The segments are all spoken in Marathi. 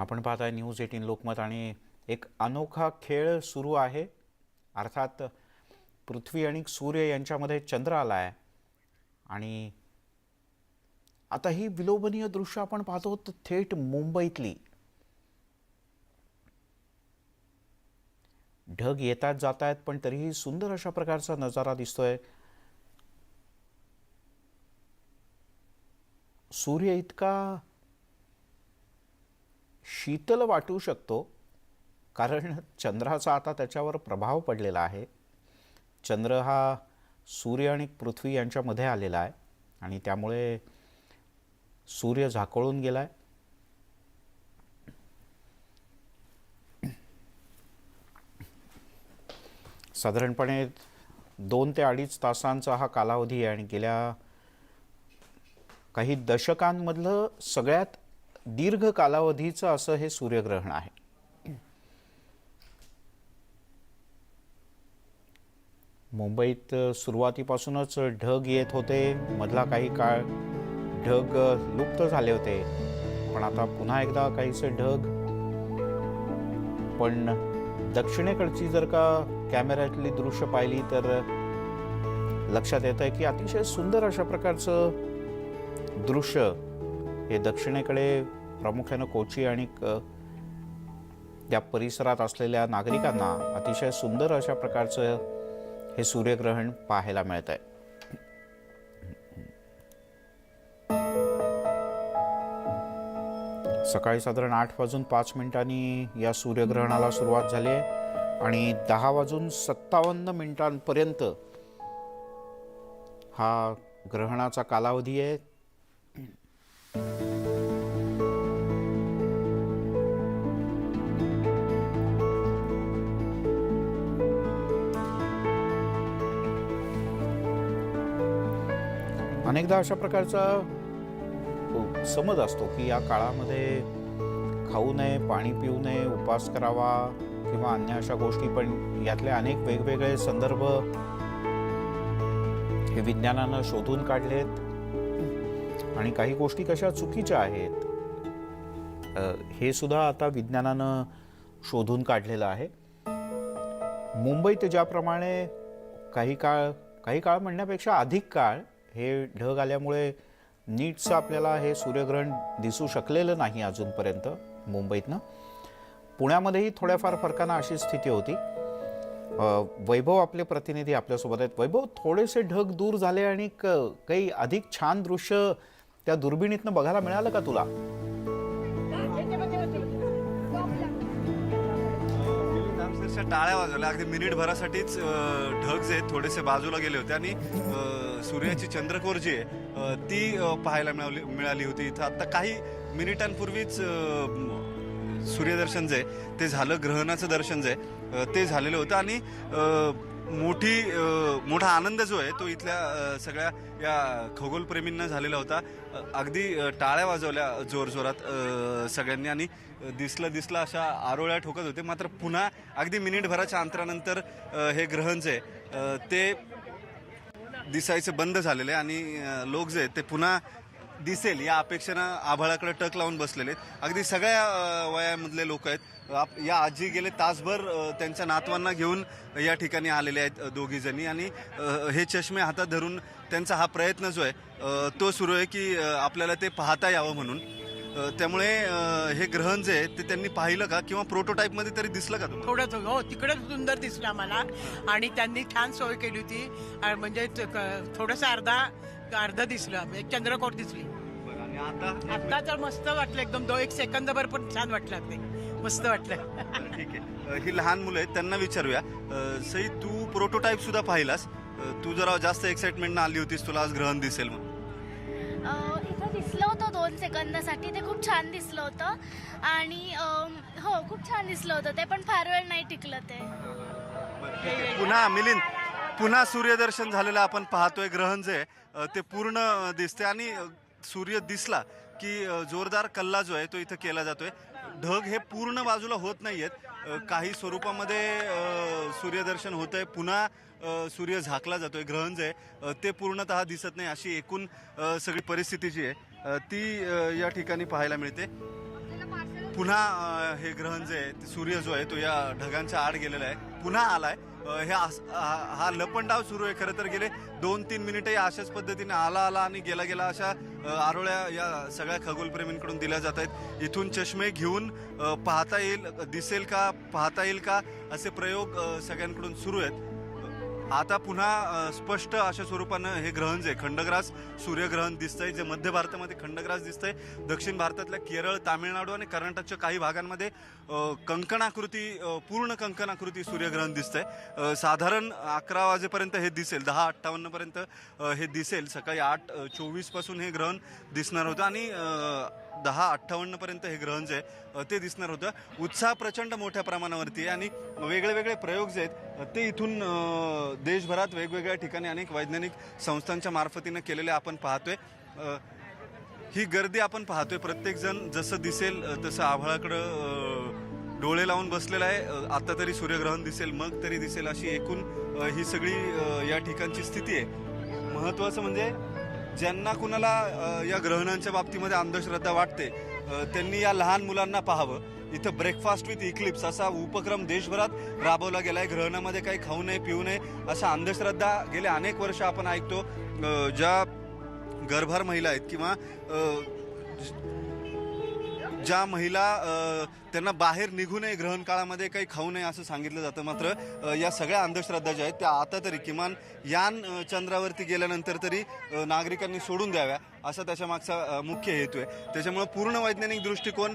आपण पाहताय न्यूज एटीन लोकमत आणि एक अनोखा खेळ सुरू आहे. अर्थात पृथ्वी आणि सूर्य यांच्यामध्ये चंद्र आला आहे आणि आता ही विलोभनीय दृश्य आपण पाहतो थेट मुंबईतली. ढग येतात जात आहेत पण तरीही सुंदर अशा प्रकारचा नजारा दिसतोय. सूर्य इतका शीतल वाटू शकतो कारण चंद्राचा आता त्याच्यावर प्रभाव पडलेला आहे. चंद्र हा सूर्य आणि पृथ्वी यांच्यामध्ये आलेला आहे आणि त्यामुळे सूर्य झाकळून गेला आहे साधारणपणे दोन ते अडीच तासांचा हा कालावधी आहे आणि गेल्या काही दशकांमधलं सगळ्यात दीर्घ कालावधीचं असं हे सूर्यग्रहण आहे. मुंबईत सुरुवातीपासूनच ढग येत होते. मधला काही काळ ढग लुप्त झाले होते. पण आता पुन्हा एकदा काहीसे ढग. पण दक्षिणेकडची जर का कॅमेऱ्यातली दृश्य पाहिली तर लक्षात येत आहे की अतिशय सुंदर अशा प्रकारचं दृश्य हे दक्षिणेकडे प्रामुख्यानं कोची आणि या त्या परिसरात असलेल्या नागरिकांना अतिशय सुंदर अशा प्रकारचं हे सूर्यग्रहण पाहायला मिळत आहे सकाळी साधारण आठ वाजून पाच मिनिटांनी या सूर्यग्रहणाला सुरुवात झाली आहे आणि दहा वाजून सत्तावन्न मिनिटांपर्यंत हा ग्रहणाचा कालावधी आहे. अनेकदा अशा प्रकारचा समज असतो की या काळामध्ये खाऊ नये पाणी पिऊ नये उपास करावा किंवा अन्य अशा गोष्टी पण यातले अनेक वेगवेगळे संदर्भ हे विज्ञानानं शोधून काढलेत. आणि काही गोष्टी कशा चुकीच्या आहेत हे सुद्धा आता विज्ञानानं शोधून काढलेलं आहे. मुंबईत ज्याप्रमाणे काही काळ काही काळ म्हणण्यापेक्षा अधिक काळ हे ढग आल्यामुळे नीटचं आपल्याला हे सूर्यग्रहण दिसू शकलेलं नाही अजूनपर्यंत मुंबईतनं. पुण्यामध्येही थोड्याफार फरकानं अशी स्थिती होती. वैभव आपले प्रतिनिधी आपल्यासोबत आहेत. वैभव थोडेसे ढग दूर झाले आणि क- काही अधिक छान दृश्य त्या दुर्बिणीतनं बघायला मिळालं का तुला? टाळ्या वाजवल्या अगदी मिनिट भरासाठीच ढग जे थोडेसे बाजूला गेले होते आणि सूर्याची चंद्रकोर जी आहे ती पाहायला मिळाली मिळाली होती. इथं आता काही मिनिटांपूर्वीच सूर्यदर्शन जे आहे ते झालं ग्रहणाचं दर्शन जे आहे ते झालेलं होतं. आणि मोठी मोठा आनंद जो आहे तो इथल्या सगळ्या या खगोलप्रेमींना झालेला होता. अगदी टाळ्या वाजवल्या जोरजोरात सगळ्यांनी. आणि दिसलं दिसलं अशा आरोळ्या ठोकत होते. मात्र पुन्हा अगदी मिनिटभराच्या अंतरानंतर हे ग्रहण जे ते दिसायचं बंद झालेलं आहे आणि लोक जे आहेत ते पुन्हा दिसेल. या अपेक्षेनं आभाळाकडे टक लावून बसलेले आहेत. अगदी सगळ्या वयामधले लोक आहेत. आप- या आजी गेले तासभर त्यांच्या नातवांना घेऊन या ठिकाणी आलेले आहेत दोघी जणी आणि हे चष्मे हातात धरून त्यांचा हा प्रयत्न जो आहे तो सुरू आहे की आपल्याला ते पाहता यावं म्हणून. त्यामुळे हे ग्रहण जे आहे ते त्यांनी पाहिलं का? किंवा प्रोटोटाईपमध्ये तरी दिसलं का तुम्हाला? थोडं हो तिकडंच सुंदर दिसलं आम्हाला. आणि त्यांनी छान सोय केली होती. आणि म्हणजे थोडस अर्धा अर्ध दिसलं. म्हणजे चंद्रकोर दिसली. आणि आता? आता तर मस्त वाटलं एकदम. दो एक सेकंदभर पण छान वाटलं ते मस्त वाटलं. ठीक आहे. ही लहान मुलं आहेत त्यांना विचारूया. सई तू प्रोटोटाईप सुद्धा पाहिलास. तू जरा जास्त एक्साइटमेंट आली होतीस तुला आज ग्रहण दिसेल म्हणून. सेकंदासाठी ते खूप छान दिसलं होतं. आणि हो खूप छान दिसलं होतं. ते पण फार वेळ नाही टिकलं ते. पुन्हा मिलिंद पुन्हा सूर्यदर्शन झालेलं आपण पाहतोय ग्रहण जे ते पूर्ण दिसते आणि सूर्य दिसला की जोरदार कल्ला जो आहे तो इथं केला जातोय. ढग हे पूर्ण बाजूला होत नाहीयेत. काही स्वरूपामध्ये सूर्यदर्शन सूर्यदर्शन होतंय. पुन्हा सूर्य झाकला जातोय. ग्रहण जे आहे ते पूर्णतः दिसत नाही अशी एकूण सगळी परिस्थिती जी आहे. ती या ठिकाणी पाहायला मिळते. पुन्हा हे ग्रहण जे आहे ते सूर्य जो आहे तो या ढगांच्या आड गेलेला आहे. पुन्हा आलाय. हे आस- हा लपंडाव सुरू आहे खरं तर गेले दोन तीन मिनिटे अशाच पद्धतीने आला आला आणि गेला गेला अशा आरोळ्या या सगळ्या खगोलप्रेमींकडून दिल्या जात आहेत. इथून चष्मे घेऊन पाहता येईल दिसेल का पाहता येईल का असे प्रयोग सगळ्यांकडून सुरू आहेत. आता पुन्हा स्पष्ट अशा स्वरूपानं हे ग्रहण जे खंडग्रास सूर्यग्रहण दिसतंय जे मध्य भारतामध्ये खंडग्रास दिसतंय दक्षिण भारतातल्या केरळ तामिळनाडू आणि कर्नाटकच्या काही भागांमध्ये कंकणाकृती पूर्ण कंकणाकृती सूर्यग्रहण दिसतंय. आहे साधारण अकरा वाजेपर्यंत हे दिसेल दहा अठ्ठावन्नपर्यंत हे दिसेल. सकाळी आठ चोवीसपासून हे ग्रहण दिसणार होतं आणि दहा अठ्ठावन्नपर्यंत हे ग्रहण जे आहे ते दिसणार होतं. उत्साह प्रचंड मोठ्या प्रमाणावरती आहे आणि वेगळे वेगळे प्रयोग जे आहेत ते इथून देशभरात वेगवेगळ्या ठिकाणी अनेक वैज्ञानिक संस्थांच्या मार्फतीनं केलेले आपण पाहतोय. ही गर्दी आपण पाहतोय. प्रत्येकजण जसं दिसेल तसं आभाळाकडं डोळे लावून बसलेला आहे. आत्ता आता तरी सूर्यग्रहण दिसेल मग तरी दिसेल अशी एकूण ही सगळी या ठिकाणची स्थिती आहे. महत्त्वाचं म्हणजे ज्यांना कुणाला या ग्रहणांच्या बाबतीमध्ये अंधश्रद्धा वाटते त्यांनी या लहान मुलांना पाहावं. इथं ब्रेकफास्ट विथ इक्लिप्स असा उपक्रम देशभरात राबवला गेलाय. ग्रहणामध्ये काही खाऊ नये पिऊ नये अशा अंधश्रद्धा गेले अनेक वर्ष आपण ऐकतो. ज्या गर्भार महिला आहेत किंवा ज्या महिला त्यांना बाहेर निघू नये ग्रहण काळामध्ये काही खाऊ नये असं सांगितलं जातं मात्र या सगळ्या अंधश्रद्धा ज्या आहेत त्या आता तरी किमान यान चंद्रावरती गेल्यानंतर तरी नागरिकांनी सोडून द्याव्या. असा त्याच्या मागचा मुख्य हेतू आहे. त्याच्यामुळे पूर्ण वैज्ञानिक दृष्टिकोन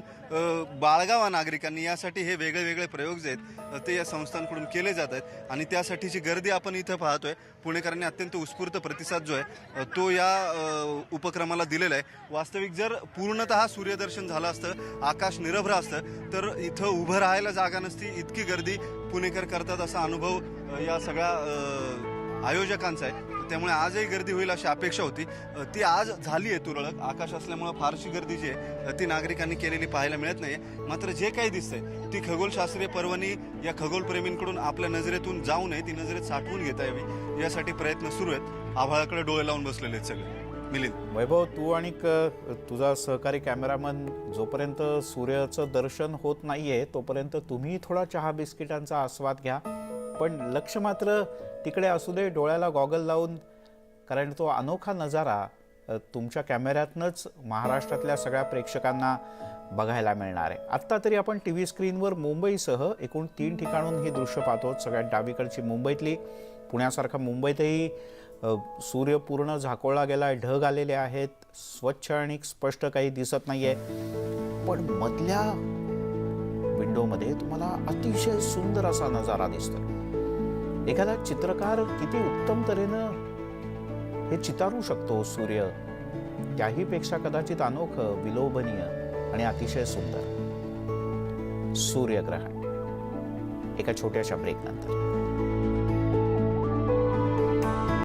बाळगावा नागरिकांनी. यासाठी हे वेगळे वेगळे प्रयोग जे आहेत ते या संस्थांकडून केले जात आहेत. आणि त्यासाठीची गर्दी आपण इथं पाहतोय. पुणेकरांनी अत्यंत उत्स्फूर्त प्रतिसाद जो आहे तो या उपक्रमाला दिलेला आहे. वास्तविक जर पूर्णतः सूर्यदर्शन झालं असतं आकाश निरभ्र असतं तर इथं उभं राहायला जागा नसती. इतकी गर्दी पुणेकर करतात असा अनुभव या सगळ्या आयोजकांचा आहे. त्यामुळे आजही गर्दी होईल अशी अपेक्षा होती. ती आज झाली आहे तुरळक. आकाश असल्यामुळं फारशी गर्दी जी आहे ती नागरिकांनी केलेली पाहायला मिळत नाही मात्र जे काही दिसतंय ती खगोलशास्त्रीय पर्वणी या खगोलप्रेमींकडून आपल्या नजरेतून जाऊ नये ती नजरेत साठवून घेता यावी यासाठी प्रयत्न सुरू आहेत. आभाळाकडे डोळे लावून बसलेले आहेत सगळे. मिलिंद. वैभव तू आणि क- तुझा सहकारी कॅमेरामन जोपर्यंत सूर्याचं दर्शन होत नाहीये तोपर्यंत तुम्ही थोडा चहा बिस्किटांचा आस्वाद घ्या. पण लक्ष मात्र तिकडे असू दे डोळ्याला गॉगल लावून कारण तो अनोखा नजारा तुमच्या कॅमेऱ्यातनंच महाराष्ट्रातल्या सगळ्या प्रेक्षकांना बघायला मिळणार आहे. आत्ता तरी आपण टी व्ही स्क्रीनवर मुंबईसह एकूण तीन ठिकाणून ही दृश्य पाहतो सगळ्यात डावीकडची मुंबईतली. पुण्यासारखा मुंबईतही सूर्य पूर्ण झाकोळला गेला ढग आलेले आहेत स्वच्छ आणि स्पष्ट काही दिसत नाहीये. पण मधल्या विंडोमध्ये तुम्हाला अतिशय सुंदर असा नजारा दिसतो एखादा चित्रकार किती उत्तम तऱ्हेनं हे चितारू शकतो सूर्य. त्याहीपेक्षा कदाचित अनोखं विलोभनीय आणि अतिशय सुंदर. सूर्यग्रहण. एका छोट्याशा ब्रेक नंतर.